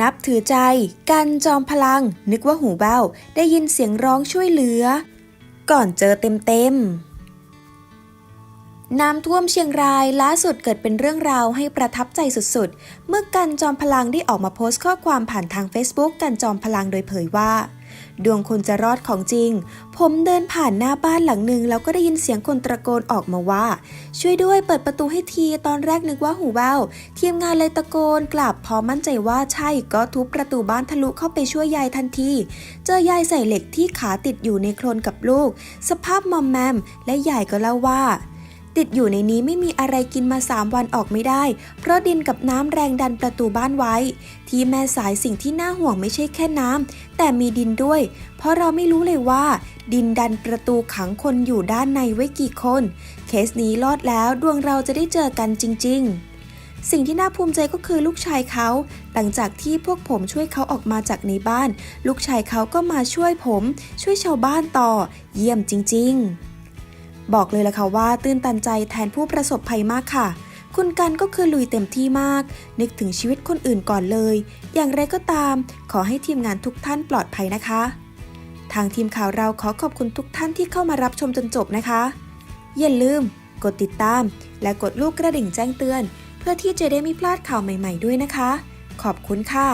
นับถือใจ กันจอมพลัง นึกว่าหูเบ้า ได้ยินเสียงร้องช่วยเหลือ ก่อนเจอเต็มๆ น้ำท่วมเชียงรายล่าสุดเกิดเป็นเรื่องราวให้ประทับใจสุดๆ เมื่อกันจอมพลังได้ออกมาโพสต์ข้อความผ่านทาง Facebook กันจอมพลังโดยเผยว่า ดวงคนจะรอดของจริง ผมเดินผ่านหน้าบ้านหลังหนึ่งแล้วก็ได้ยินเสียงคนตะโกนออกมาว่า ช่วยด้วยเปิดประตูให้ที ตอนแรกนึกว่าหูแววทีมงานเลยตะโกนกลับพอมั่นใจว่าใช่ก็ทุบประตูบ้านทะลุเข้าไปช่วยยายทันที เจอยายใส่เหล็กที่ขาติดอยู่ในโคลนกับลูก สภาพมอมแมม และยายก็เล่าว่า ติดอยู่ในนี้ไม่มีอะไรกินมา 3 วันออกไม่ได้ เพราะดินกับน้ำแรงดันประตูบ้านไว้ ที่แม่สายสิ่งที่น่าห่วงไม่ใช่แค่น้ำแต่มีดินด้วย เพราะเราไม่รู้เลยว่า ดินดันประตูขังคนอยู่ด้านในไว้กี่คน เคสนี้รอดแล้วดวงเราจะได้เจอกันจริง ๆสิ่งที่น่าภูมิใจก็คือลูกชายเขา หลังจากที่พวกผมช่วยเขาออกมาจากในบ้าน ลูกชายเขาก็มาช่วยผม ช่วยชาวบ้านต่อ เยี่ยมจริง ๆ บอกเลยล่ะค่ะว่าตื้นตันใจแทนผู้ประสบภัยมากค่ะ คุณกันก็คือลุยเต็มที่มาก นึกถึงชีวิตคนอื่นก่อนเลย อย่างไรก็ตาม ขอให้ทีมงานทุกท่านปลอดภัยนะคะ ทางทีมข่าวเราขอขอบคุณทุกท่านที่เข้ามารับชมจนจบนะคะ อย่าลืม กดติดตาม และกดลูกกระดิ่งแจ้งเตือน เพื่อที่จะได้ไม่พลาดข่าวใหม่ ๆ ด้วยนะคะ ขอบคุณค่ะ